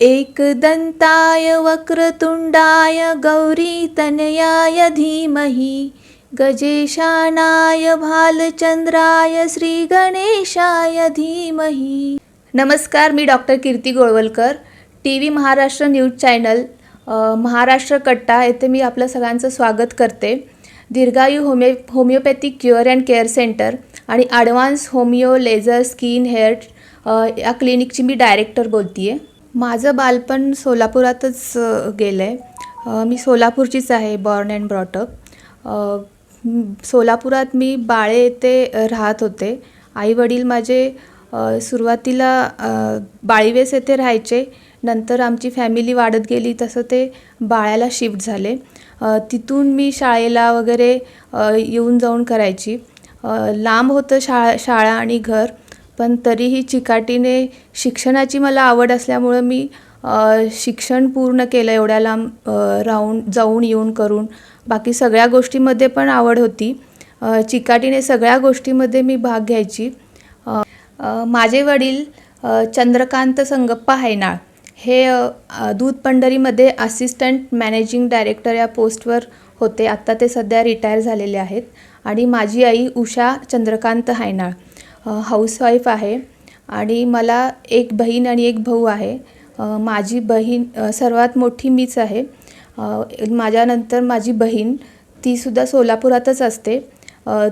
एकदन्ताय वक्रतुण्डाय गौरीतनयाय धीमहि गजेशानाय भालचंद्राय श्रीगणेशाय धीमहि। नमस्कार मी doctor Kirti Golwalkar T V Maharashtra news channel Maharashtra Katta येथे मी आपलं सगळ्यांचं स्वागत करते. Dirghayu homeo homeopathic cure and care centre आणि advance homeo laser skin hair या क्लिनिकची मी डायरेक्टर बोलते आहे माझं बालपण सोलापुरातच गेलं आहे मी सोलापूरचीच आहे बॉर्न अँड ब्रॉटअप सोलापुरात मी बाळे येथे राहत होते. आईवडील माझे सुरुवातीला बाळीवेस येथे राहायचे. नंतर आमची फॅमिली वाढत गेली तसं ते बाळ्याला शिफ्ट झाले. तिथून मी शाळेला वगैरे येऊन जाऊन करायची. लांब होतं शाळा शाळा आणि घर. पण तरीही चिकाटीने शिक्षणाची मला आवड असल्यामुळं मी शिक्षण पूर्ण केलं एवढ्या लांब राहून जाऊन येऊन करून. बाकी सगळ्या गोष्टीमध्ये पण आवड होती. चिकाटीने सगळ्या गोष्टीमध्ये मी भाग घ्यायची. माझे वडील चंद्रकांत संगप्पा हैनाळ हे दूध पंढरीमध्ये असिस्टंट मॅनेजिंग डायरेक्टर या पोस्टवर होते. आत्ता ते सध्या रिटायर झालेले आहेत. आणि माझी आई उषा चंद्रकांत हैनाळ हाऊसवाईफ आहे. आणि मला एक बहीण आणि एक भाऊ आहे. माझी बहीण सर्वात मोठी मीच आहे. माझ्यानंतर माझी बहीण तीसुद्धा सोलापुरातच असते.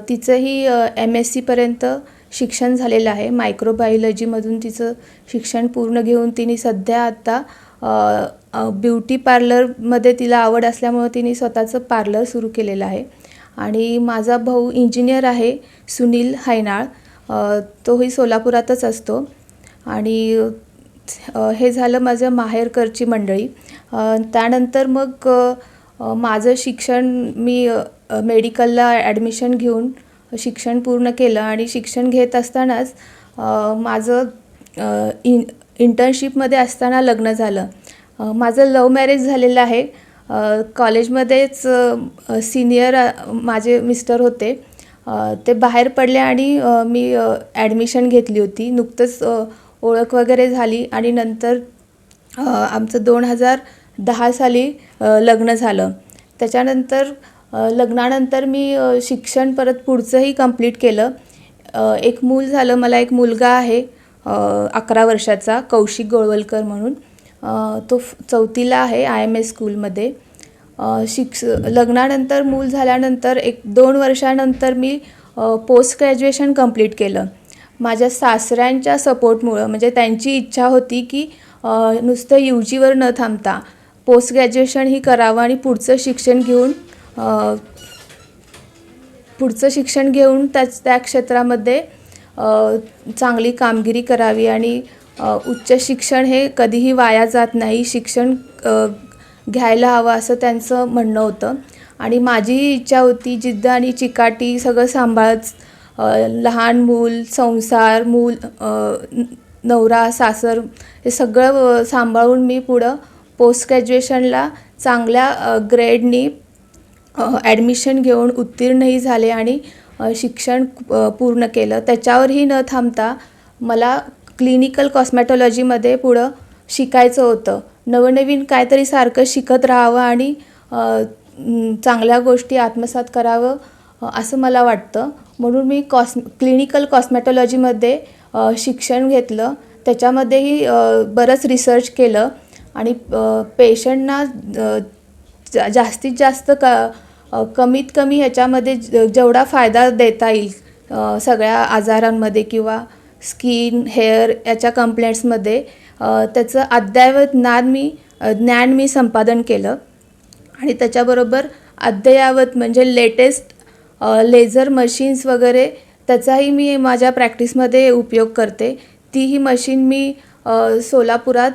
तिचंही एम एस सीपर्यंत शिक्षण झालेलं आहे. मायक्रोबायोलॉजीमधून तिचं शिक्षण पूर्ण घेऊन तिने सध्या आत्ता ब्युटी पार्लरमध्ये तिला आवड असल्यामुळं तिने स्वतःचं पार्लर सुरू केलेलं आहे. आणि माझा भाऊ इंजिनियर आहे सुनील हैनाळ तोही सोलापुरातच असतो. आणि हे झालं माझं माहेरकरची मंडळी. त्यानंतर मग माझं शिक्षण मी मेडिकलला ॲडमिशन घेऊन शिक्षण पूर्ण केलं आणि शिक्षण घेत असतानाच माझं इन इंटर्नशिपमध्ये असताना लग्न झालं. माझं लव मॅरेज झालेलं आहे. कॉलेजमध्येच सिनियर माझे मिस्टर होते. ते बाहेर पडले आणि मी ॲडमिशन घेतली होती. नुकतंच ओळख वगैरे झाली आणि नंतर आमचं दोन हजार दहा साली लग्न झालं. त्याच्यानंतर लग्नानंतर मी शिक्षण परत पुढचंही कंप्लीट केलं. एक मूल झालं. मला एक मुलगा आहे अकरा वर्षाचा कौशिक गोळवलकर म्हणून. तो फ- चौथीला आहे आय एम एस स्कूलमध्ये. शिक्ष लग्नानंतर मूल झाल्यानंतर एक दोन वर्षानंतर मी पोस्ट ग्रॅज्युएशन कंप्लीट केलं. माझ्या सासऱ्यांच्या सपोर्टमुळं म्हणजे त्यांची इच्छा होती की नुसतं यू जीवर न थांबता पोस्ट ग्रॅज्युएशनही करावं आणि पुढचं शिक्षण घेऊन पुढचं शिक्षण घेऊन त्याच त्या क्षेत्रामध्ये चांगली कामगिरी करावी आणि उच्च शिक्षण हे कधीही वाया जात नाही. शिक्षण घ्यायला हवं असं त्यांचं म्हणणं होतं. आणि माझी इच्छा होती जिद्द आणि चिकाटी सगळं सांभाळत लहान मूल संसार मूल नवरा सासर हे सगळं सांभाळून मी पुढं पोस्ट ग्रॅज्युएशनला चांगल्या ग्रेडनी ॲडमिशन घेऊन उत्तीर्णही झाले आणि शिक्षण पूर्ण केलं. त्याच्यावरही न थांबता मला क्लिनिकल कॉस्मॅटॉलॉजीमध्ये पुढं शिकायचं होतं. नवनवीन काहीतरी सारखं शिकत राहावं आणि चांगल्या गोष्टी आत्मसात करावं असं मला वाटतं. म्हणून मी कॉस क्लिनिकल कॉस्मॅटॉलॉजीमध्ये शिक्षण घेतलं. त्याच्यामध्येही बरंच रिसर्च केलं. आणि पेशंटना जा जास्तीत जास्त क कमीत कमी ह्याच्यामध्ये ज- जेवढा फायदा देता येईल सगळ्या आजारांमध्ये किंवा स्किन हेअर याच्या कंप्लेंट्समध्ये त्याचं अद्ययावत ज्ञान मी ज्ञान मी संपादन केलं. आणि त्याच्याबरोबर अद्ययावत म्हणजे लेटेस्ट लेझर मशीन्स वगैरे त्याचाही मी माझ्या प्रॅक्टिसमध्ये उपयोग करते. तीही मशीन मी सोलापुरात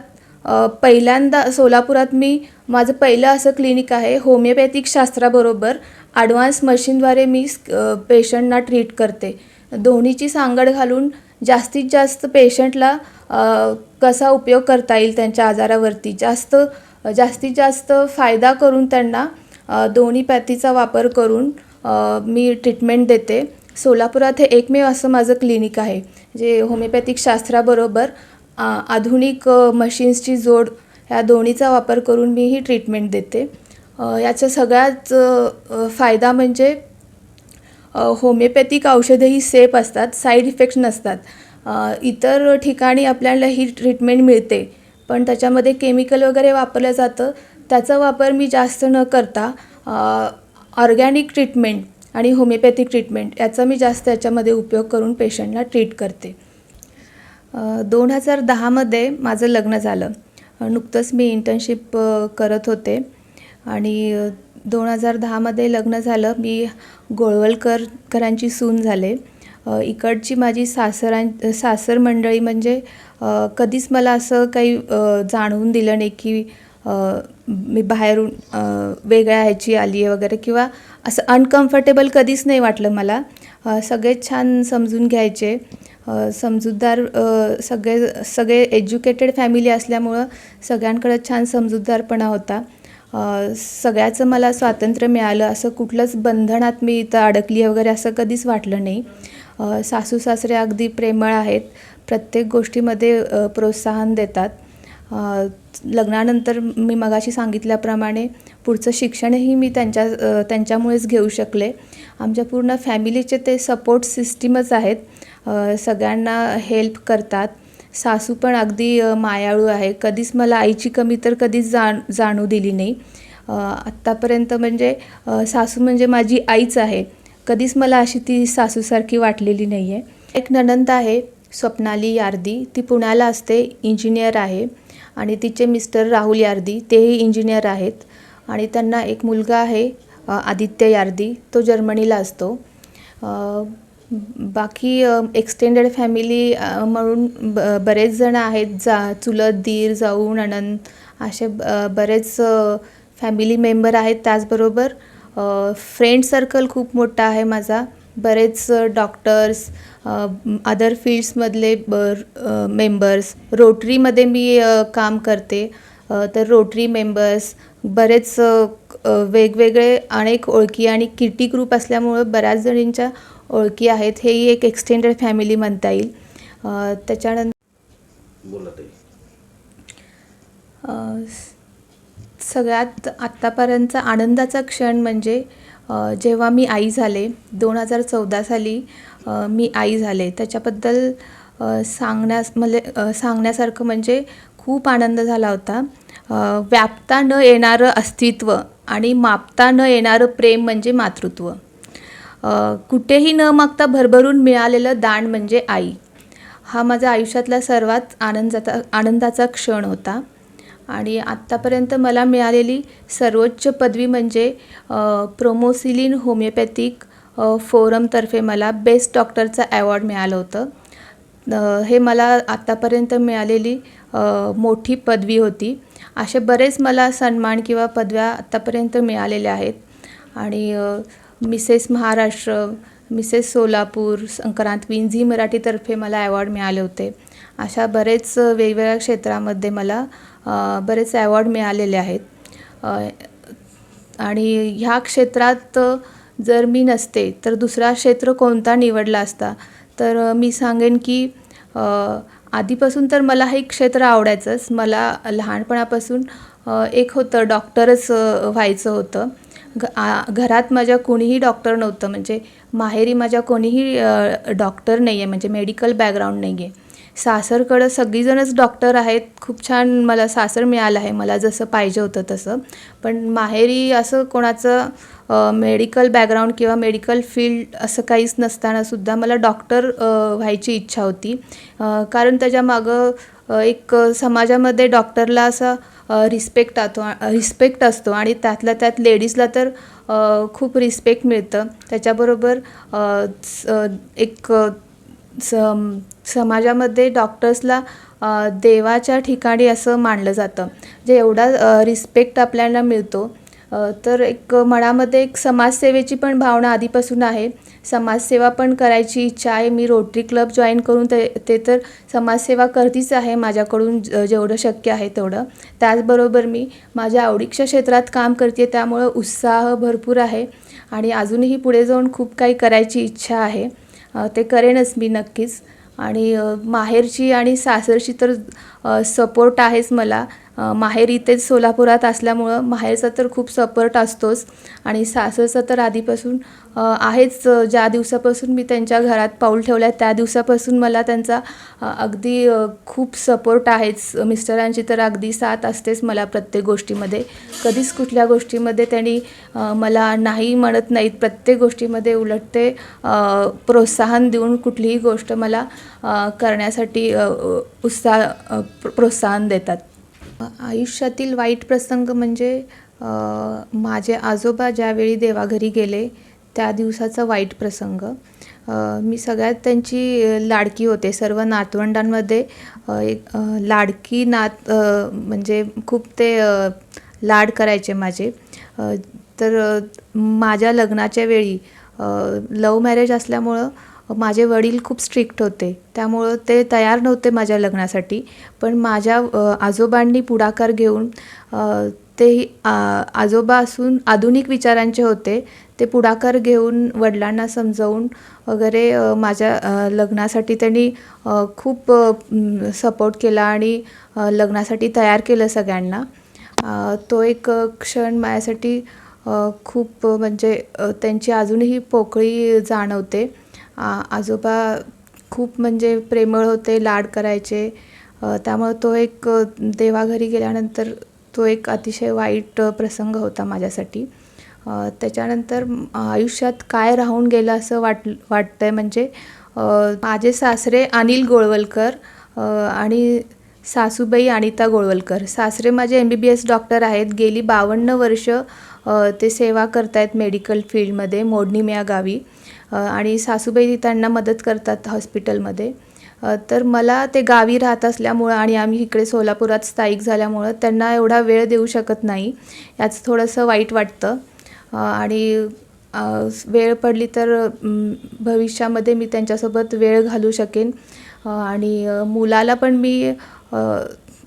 पहिल्यांदा सोलापुरात मी माझं पहिलं असं क्लिनिक आहे होमिओपॅथिक शास्त्राबरोबर ॲडव्हान्स मशीनद्वारे मी पेशंटना ट्रीट करते. दोन्हीची सांगड घालून जास्तीत जास्त पेशंटला कसा उपयोग करता येईल त्यांच्या आजारावरती? जास्त जास्तीत जास्त फायदा करून त्यांना दोन्ही पॅथीचा वापर करून मी ट्रीटमेंट देते. सोलापुरात हे एकमेव असं माझं क्लिनिक आहे जे होमिओपॅथिक शास्त्राबरोबर आ आधुनिक मशीन्सची जोड ह्या दोन्हीचा वापर करून मी ही ट्रीटमेंट देते. याचा सगळ्याच फायदा म्हणजे होमिओपॅथिक औषधं ही सेफ असतात साईड इफेक्ट्स नसतात. इतर ठिकाणी आपल्याला ही ट्रीटमेंट मिळते. पण त्याच्यामध्ये केमिकल वगैरे वापरलं जातं. त्याचा वापर मी जास्त न करता ऑर्गॅनिक ट्रीटमेंट आणि होमिओपॅथिक ट्रीटमेंट याचा मी जास्त याच्यामध्ये उपयोग करून पेशंटला ट्रीट करते. दोन हजार दहामध्ये माझं लग्न झालं. नुकतंच मी इंटर्नशिप करत होते. आणि दोन हजार दहामध्ये लग्न झालं. मी गोळवलकर करांची सून झाले. इकडची माझी सासरां सासर मंडळी म्हणजे कधीच मला असं काही जाणवून दिलं नाही की मी बाहेरून वेगळ्या ह्याची आली आहे वगैरे किंवा असं अनकम्फर्टेबल कधीच नाही वाटलं मला. सगळेच छान समजून घ्यायचे. समजूतदार सगळे सगळे एज्युकेटेड फॅमिली असल्यामुळं सगळ्यांकडे छान समजूतदारपणा होता. सगळ्याचं मला स्वातंत्र्य मिळालं. असं कुठलंच बंधनात मी इथं अडकली आहे वगैरे असं कधीच वाटलं नाही. सासू सासरे अगदी प्रेमळ आहेत प्रत्येक गोष्टीमध्ये प्रोत्साहन देतात. लग्नानंतर मी मगाशी सांगितल्याप्रमाणे पुढचं शिक्षणही मी त्यांच्या त्यांच्यामुळेच घेऊ शकले. आमच्या पूर्ण फॅमिलीचे ते सपोर्ट सिस्टीमच आहेत. सगळ्यांना हेल्प करतात. सासू पण अगदी मायाळू आहे. कधीच मला आईची कमी तर कधीच जाण जाणू दिली नाही. आत्तापर्यंत म्हणजे सासू म्हणजे माझी आईच आहे. कधीच मला अशी ती सासूसारखी वाटलेली नाही आहे एक नणंद आहे स्वप्नाली यार्दी. ती पुण्याला असते इंजिनियर आहे. आणि तिचे मिस्टर राहुल यार्दी तेही इंजिनियर आहेत. आणि त्यांना एक मुलगा आहे आदित्य यार्दी. तो जर्मनीला असतो. बाकी एक्सटेंडेड फॅमिली म्हणून ब बरेच जण आहेत. जा चुलत दीर जाऊ नणंद असे बरेच फॅमिली मेंबर आहेत त्याचबरोबर. फ्रेंड सर्कल खूप मोठा आहे माझा. बरेच डॉक्टर्स अदर फील्ड्समधले ब मेंबर्स रोटरीमध्ये मी काम करते. तर रोटरी मेंबर्स बरेच वेगवेगळे अनेक ओळखी आणि किटी ग्रुप असल्यामुळं बऱ्याच जणींच्या ओळखी आहेत. हेही एक एक्सटेंडेड फॅमिली म्हणता येईल. त्याच्यानंतर सगळ्यात आत्तापर्यंतचा आनंदाचा क्षण म्हणजे जेव्हा मी आई झाले दोन हजार चौदा साली मी आई झाले. त्याच्याबद्दल सांगण्यास म्हणजे सांगण्यासारखं म्हणजे खूप आनंद झाला होता. व्यापता न येणारं अस्तित्व आणि मापता न येणारं प्रेम म्हणजे मातृत्व. कुठेही न मागता भरभरून मिळालेलं दान म्हणजे आई. हा माझ्या आयुष्यातला सर्वात आनंदाचा आनंदाचा क्षण होता. आणि आत्तापर्यंत मला मिळालेली सर्वोच्च पदवी म्हणजे प्रोमोसिलिन होमिओपॅथिक फोरमतर्फे मला बेस्ट डॉक्टरचा ॲवॉर्ड मिळालं होतं. हे मला आत्तापर्यंत मिळालेली मोठी पदवी होती. असे बरेच मला सन्मान किंवा पदव्या आत्तापर्यंत मिळालेल्या आहेत. आणि Mrs Maharashtra Mrs Solapur Sankrant queen Zee मराठीतर्फे मला ॲवॉर्ड मिळाले होते. अशा बरेच वेगवेगळ्या क्षेत्रामध्ये मला बरेच ॲवॉर्ड मिळालेले आहेत. आणि ह्या क्षेत्रात जर मी नसते तर दुसरा क्षेत्र कोणता निवडला असता? तर मी सांगेन की आधीपासून तर मला हे क्षेत्र आवडायचंच. मला लहानपणापासून एक होतं डॉक्टरच व्हायचं होतं. घ घरात माझ्या कोणीही डॉक्टर नव्हतं. म्हणजे माहेरी माझ्या कोणीही डॉक्टर नाही आहे म्हणजे मेडिकल बॅकग्राऊंड नाही आहे सासरकडं सगळीजणच डॉक्टर आहेत. खूप छान मला सासर मिळालं आहे. मला जसं पाहिजे होतं तसं. पण माहेरी असं कोणाचं मेडिकल बॅकग्राऊंड किंवा मेडिकल फील्ड असं काहीच नसतानासुद्धा मला डॉक्टर व्हायची इच्छा होती. कारण त्याच्यामागं एक समाजामध्ये डॉक्टरला असा रिस्पेक्ट आतो रिस्पेक्ट असतो आणि त्यातल्या त्यात लेडीजला तर खूप रिस्पेक्ट मिळतं. त्याच्याबरोबर स- एक सम समाजामध्ये डॉक्टर्सला देवाच्या ठिकाणी असं मानलं जातं. जे एवढा रिस्पेक्ट आपल्याला मिळतो. तर एक मनामध्ये एक समाजसेवेची पण भावना आधीपासून आहे. समाजसेवा पण करायची इच्छा आहे. मी रोटरी क्लब जॉईन करून ते ते तर समाजसेवा करतीच आहे. माझ्याकडून ज- जेवढं शक्य आहे तेवढं. त्याचबरोबर मी माझ्या आवडीच्या क्षेत्रात काम करते त्यामुळं उत्साह भरपूर आहे. आणि अजूनही पुढे जाऊन खूप काही करायची इच्छा आहे. ते करेनच मी नक्कीच. आणि माहेरची आणि सासरची तर सपोर्ट आहेच मला. माहेर इथेच सोलापुरात असल्यामुळं माहेरचा तर खूप सपोर्ट असतोच. आणि सासरचा तर आधीपासून आहेच. ज्या दिवसापासून मी त्यांच्या घरात पाऊल ठेवलं आहे त्या दिवसापासून मला त्यांचा अगदी खूप सपोर्ट आहेच. मिस्टरांची तर अगदी साथ असतेच मला प्रत्येक गोष्टीमध्ये. कधीच कुठल्या गोष्टीमध्ये त्यांनी मला नाही म्हणत नाहीत. प्रत्येक गोष्टीमध्ये उलट ते प्रोत्साहन देऊन कुठलीही गोष्ट मला करण्यासाठी उत्साह प्रोत्साहन देतात. आयुष्यातील वाईट प्रसंग म्हणजे माझे आजोबा ज्यावेळी देवाघरी गेले त्या दिवसाचा वाईट प्रसंग. मी सगळ्यात त्यांची लाडकी होते. सर्व नातवंडांमध्ये एक लाडकी नात म्हणजे खूप ते लाड करायचे माझे. तर माझ्या लग्नाच्या वेळी लव मॅरेज असल्यामुळं माझे वडील खूप स्ट्रिक्ट होते. त्यामुळं ते तयार नव्हते माझ्या लग्नासाठी. पण माझ्या आजोबांनी पुढाकार घेऊन तेही ते आजोबा असून आधुनिक विचारांचे होते. ते पुढाकार घेऊन वडिलांना समजावून वगैरे माझ्या लग्नासाठी त्यांनी खूप सपोर्ट केला आणि लग्नासाठी तयार केलं सगळ्यांना. तो एक क्षण माझ्यासाठी खूप म्हणजे त्यांची अजूनही पोकळी जाणवते. आजोबा खूप म्हणजे प्रेमळ होते लाड करायचे. त्यामुळं तो एक देवाघरी गेल्यानंतर तो एक अतिशय वाईट प्रसंग होता माझ्यासाठी. त्याच्यानंतर आयुष्यात काय राहून गेलं असं वाट वाटतं आहे म्हणजे माझे सासरे अनिल गोळवलकर आणि सासूबाई अनिता गोळवलकर. सासरे माझे M B B S doctor आहेत. गेली बावन्न वर्ष ते सेवा करत आहेत मेडिकल फील्डमध्ये मोडणीम या गावी. आणि सासूबाई त्यांना मदत करतात हॉस्पिटलमध्ये. तर मला ते गावी राहत असल्यामुळं आणि आम्ही इकडे सोलापुरात स्थायिक झाल्यामुळं त्यांना एवढा वेळ देऊ शकत नाही. याचं थोडंसं वाईट वाटतं. आणि वेळ पडली तर भविष्यामध्ये मी त्यांच्यासोबत वेळ घालू शकेन. आणि मुलाला पण मी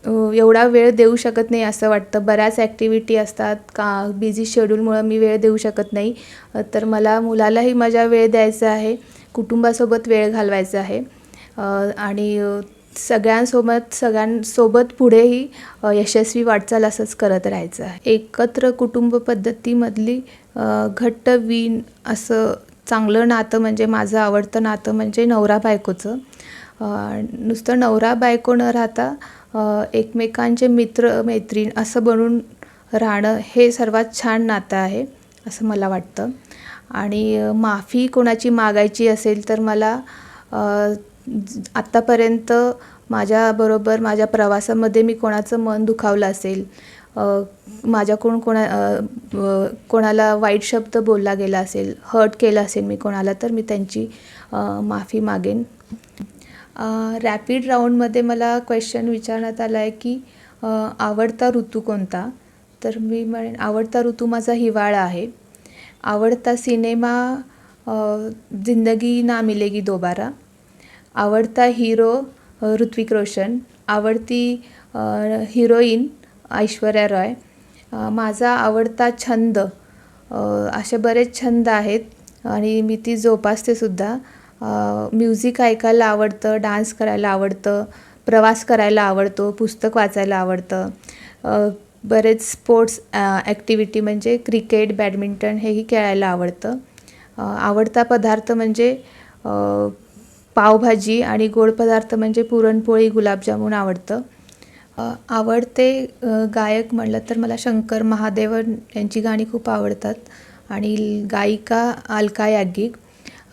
एवढा वेळ देऊ शकत नाही असं वाटतं. बऱ्याच ॲक्टिव्हिटी असतात. का बिझी शेड्यूलमुळं मी वेळ देऊ शकत नाही. तर मला मुलालाही माझा वेळ द्यायचा आहे. कुटुंबासोबत वेळ घालवायचा आहे. आणि सगळ्यांसोबत सगळ्यांसोबत पुढेही यशस्वी वाटचाल असंच करत राहायचं आहे. एकत्र कुटुंब पद्धतीमधली घट्ट वीण असं चांगलं नातं म्हणजे माझं आवडतं नातं म्हणजे नवरा बायकोचं. नुसतं नवरा बायको न राहता एकमेकांचे मित्र मैत्रीण असं बनून राहणं हे सर्वात छान नातं आहे असं मला वाटतं. आणि माफी कोणाची मागायची असेल तर मला आत्तापर्यंत माझ्याबरोबर माझ्या प्रवासामध्ये मी कोणाचं मन दुखावलं असेल अ, माझ्याकडून कोणा कोणाला वाईट शब्द बोलला गेला असेल हर्ट केला असेल मी कोणाला तर मी त्यांची माफी मागेन. रॅपिड राऊंडमध्ये मला क्वेश्चन विचारण्यात आला आहे की आवडता ऋतू कोणता? तर मी म्हणेन आवडता ऋतू माझा हिवाळा आहे. आवडता सिनेमा जिंदगी ना मिलेगी दोबारा. आवडता हिरो ऋत्विक रोशन. आवडती हिरोईन ऐश्वर्या रॉय. माझा आवडता छंद असे बरेच छंद आहेत आणि मी ती जोपासते सुद्धा. म्युझिक ऐकायला आवडतं डान्स करायला आवडतं प्रवास करायला आवडतो पुस्तक वाचायला आवडतं. बरेच स्पोर्ट्स ॲक्टिव्हिटी म्हणजे क्रिकेट बॅडमिंटन हेही खेळायला आवडतं. आवडता पदार्थ म्हणजे पावभाजी आणि गोड पदार्थ म्हणजे पुरणपोळी गुलाबजामुन आवडतं. आवडते गायक म्हणलं तर मला शंकर महादेवन यांची गाणी खूप आवडतात. आणि गायिका अलका याज्ञिक.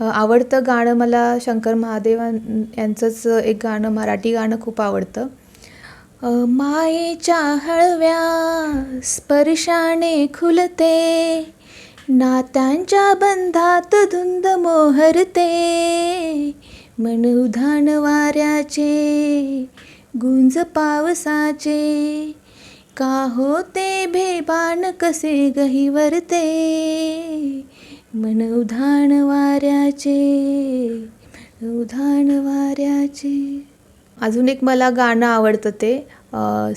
आवडतं गाणं मला शंकर महादेवन यांचंच एक गाणं मराठी गाणं खूप आवडतं. मायेच्या हळव्या स्पर्शाने खुलते नात्यांच्या बंधात धुंद मोहरते. मन उधाण वाऱ्याचे गुंज पावसाचे का होते भेबान कसे गहिवरते. मन उधाण वाऱ्याचे मन उधाण वाऱ्याचे. अजून एक मला गाणं आवडतं ते.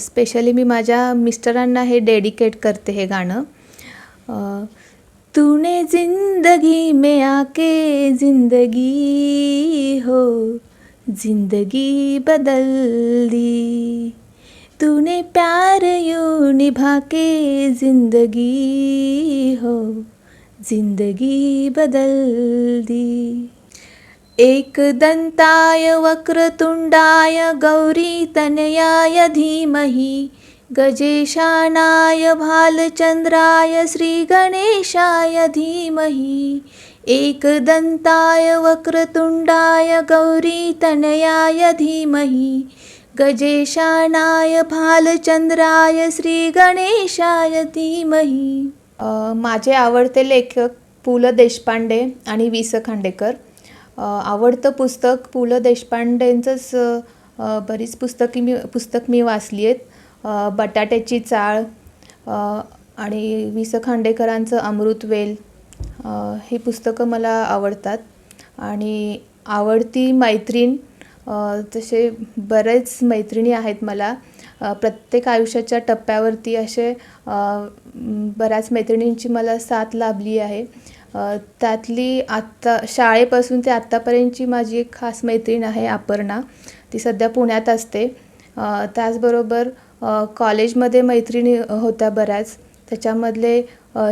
स्पेशली मी माझ्या मिस्टरांना हे डेडिकेट करते हे गाणं. तूने जिंदगी में आके जिंदगी हो जिंदगी बदल दी। तूने प्यार यू निभा के जिंदगी हो जिंदगी बदल दी एक दंताय वक्रतुंडाय गौरीतनयाय धीमहि गजेशानाय भालचंद्राय श्रीगणेशाय धीमहि। वक्रतुंडाय वक्रतुण्डाय गौरीतनयाय धीमहि गजेशानाय भालचंद्राय श्रीगणेशाय धीमहि। माझे आवडते लेखक पु ल देशपांडे आणि वि स खांडेकर. आवडतं पुस्तक पु ल देशपांडेंचंच बरीच पुस्तकी मी पुस्तक मी वाचली आहेत. बटाट्याची चाळ आणि वि स खांडेकरांचं अमृतवेल ही पुस्तकं मला आवडतात. आणि आवडती मैत्रीण तसे बरेच मैत्रिणी आहेत मला. प्रत्येक आयुष्याच्या टप्प्यावरती असे बऱ्याच मैत्रिणींची मला साथ लाभली आहे. त्यातली आत्ता शाळेपासून ते आत्तापर्यंतची माझी एक खास मैत्रीण आहे अपर्णा. ती सध्या पुण्यात असते. त्याचबरोबर कॉलेजमध्ये मैत्रिणी होत्या बऱ्याच. त्याच्यामधले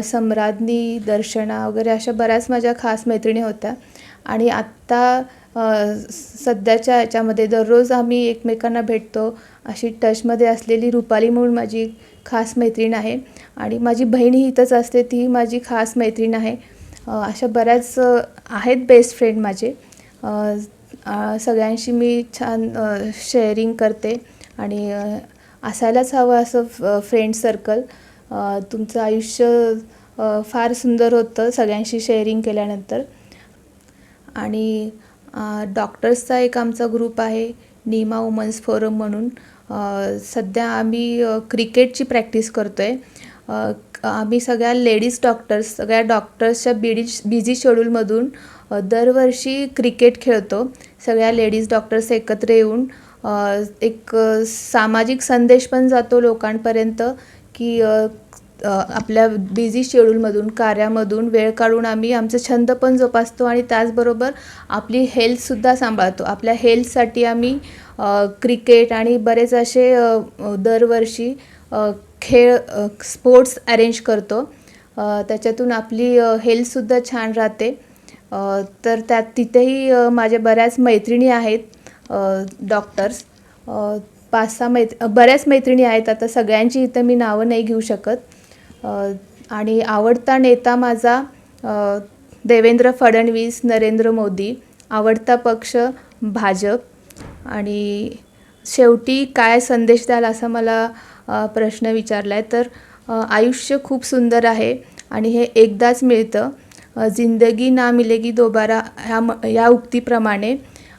सम्राज्ञी दर्शना वगैरे अशा बऱ्याच माझ्या खास मैत्रिणी होत्या. आणि आत्ता सध्याच्या याच्यामध्ये दररोज आम्ही एकमेकांना भेटतो. अशी टचमध्ये असलेली रुपाली म्हणून माझी खास मैत्रीण आहे. आणि माझी बहीण ही इथंच असते ती माझी खास मैत्रीण आहे. अशा बऱ्याच आहेत बेस्ट फ्रेंड माझे. सगळ्यांशी मी छान शेअरिंग करते. आणि असायलाच हवं असं फ्रेंड सर्कल तुमचं आयुष्य फार सुंदर होतं सगळ्यांशी शेअरिंग केल्यानंतर. आणि डॉक्टर्सचा एक आमचा ग्रुप आहे नीमा वुमन्स फोरम म्हणून. सध्या आम्ही क्रिकेटची प्रॅक्टिस करतो आहे आम्ही सगळ्या लेडीज डॉक्टर्स सगळ्या डॉक्टर्सच्या बिडी बिझी शेड्यूलमधून दरवर्षी क्रिकेट खेळतो. सगळ्या लेडीज डॉक्टर्स एकत्र येऊन एक सामाजिक संदेश पण जातो लोकांपर्यंत की आपल्या बिझी शेड्यूलमधून कार्यामधून वेळ काढून आम्ही आमचं छंद पण जोपासतो आणि त्याचबरोबर आपली हेल्थसुद्धा सांभाळतो. आपल्या हेल्थसाठी आम्ही क्रिकेट आणि बरेच असे दरवर्षी खेळ स्पोर्ट्स अरेंज करतो. त्याच्यातून आपली हेल्थसुद्धा छान राहते. तर त्यात तिथेही माझ्या बऱ्याच मैत्रिणी आहेत डॉक्टर्स पाच सहा मैत्र बऱ्याच मैत्रिणी आहेत. आता सगळ्यांची इथं मी नावं नाही घेऊ शकत. आणि आवडता नेता माझा देवेंद्र फडणवीस नरेंद्र मोदी. आवडता पक्ष भाजप. आणि शेवटी काय संदेश द्याल असा मला प्रश्न विचारला आहे तर आयुष्य खूप सुंदर आहे आणि हे एकदाच मिळतं. जिंदगी ना मिलेगी दोबारा ह्या म या उक्तीप्रमाणे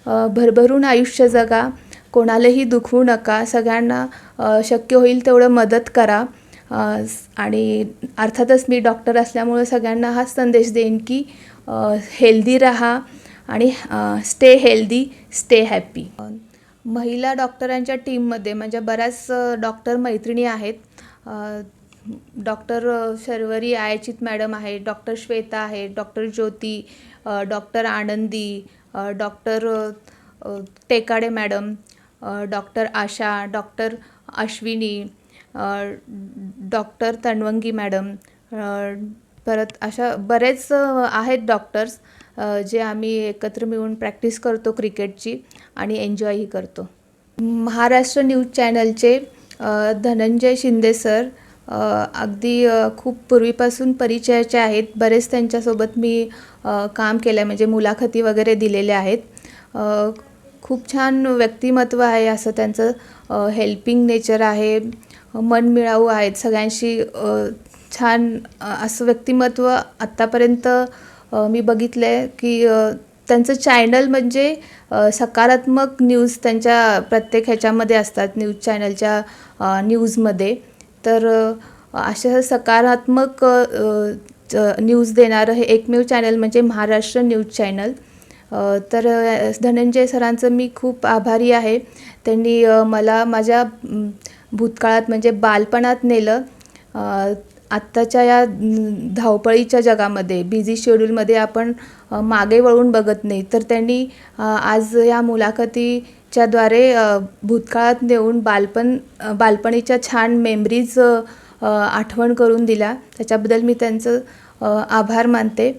भरभरून आयुष्य जगा. कोणालाही दुखवू नका. सगळ्यांना शक्य होईल तेवढं मदत करा. आणि अर्थातच मी डॉक्टर असल्यामुळं सगळ्यांना हाच संदेश देईन की हेल्दी राहा आणि स्टे हेल्दी स्टे हॅपी महिला डॉक्टरांच्या टीममध्ये म्हणजे बऱ्याच डॉक्टर मैत्रिणी आहेत. डॉक्टर शर्वरी आयचित मॅडम आहे डॉक्टर श्वेता आहे doctor Jyoti doctor Anandi doctor Tekade madam doctor Asha doctor Ashwini doctor Tanvangi madam परत अशा बरेच आहेत डॉक्टर्स जे आम्ही एकत्र मिळून प्रॅक्टिस करतो क्रिकेटची आणि एन्जॉयही करतो. महाराष्ट्र न्यूज चॅनलचे धनंजय शिंदे सर अगदी खूप पूर्वीपासून परिचयाचे आहेत. बरेच त्यांच्यासोबत मी काम केलं आहे म्हणजे मुलाखती वगैरे दिलेल्या आहेत. खूप छान व्यक्तिमत्व आहे असं त्यांचं हेल्पिंग नेचर आहे. मनमिळावू आहेत. सगळ्यांशी छान असं व्यक्तिमत्व आत्तापर्यंत मी बघितलं आहे की त्यांचं चॅनल म्हणजे सकारात्मक न्यूज त्यांच्या प्रत्येक ह्याच्यामध्ये असतात न्यूज चॅनलच्या न्यूजमध्ये. तर अशा सकारात्मक च- न्यूज देणारं हे एकमेव चॅनल म्हणजे महाराष्ट्र न्यूज चॅनल. तर धनंजय सरांचं मी खूप आभारी आहे. त्यांनी मला माझ्या भूतकाळात म्हणजे बालपणात नेलं. आत्ताच्या या धावपळीच्या जगामध्ये बिझी शेड्यूलमध्ये आपण मागे वळून बघत नाही. तर त्यांनी आज या मुलाखतीच्याद्वारे भूतकाळात नेऊन बालपण बालपणीच्या छान मेमरीज आठवण करून दिल्या. त्याच्याबद्दल मी त्यांचं आभार मानते.